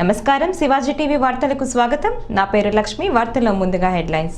నమస్కారం. శివాజీ టీవీ వార్తలకు స్వాగతం. నా పేరు లక్ష్మి. వార్తల్లో ముందుగా హెడ్లైన్స్.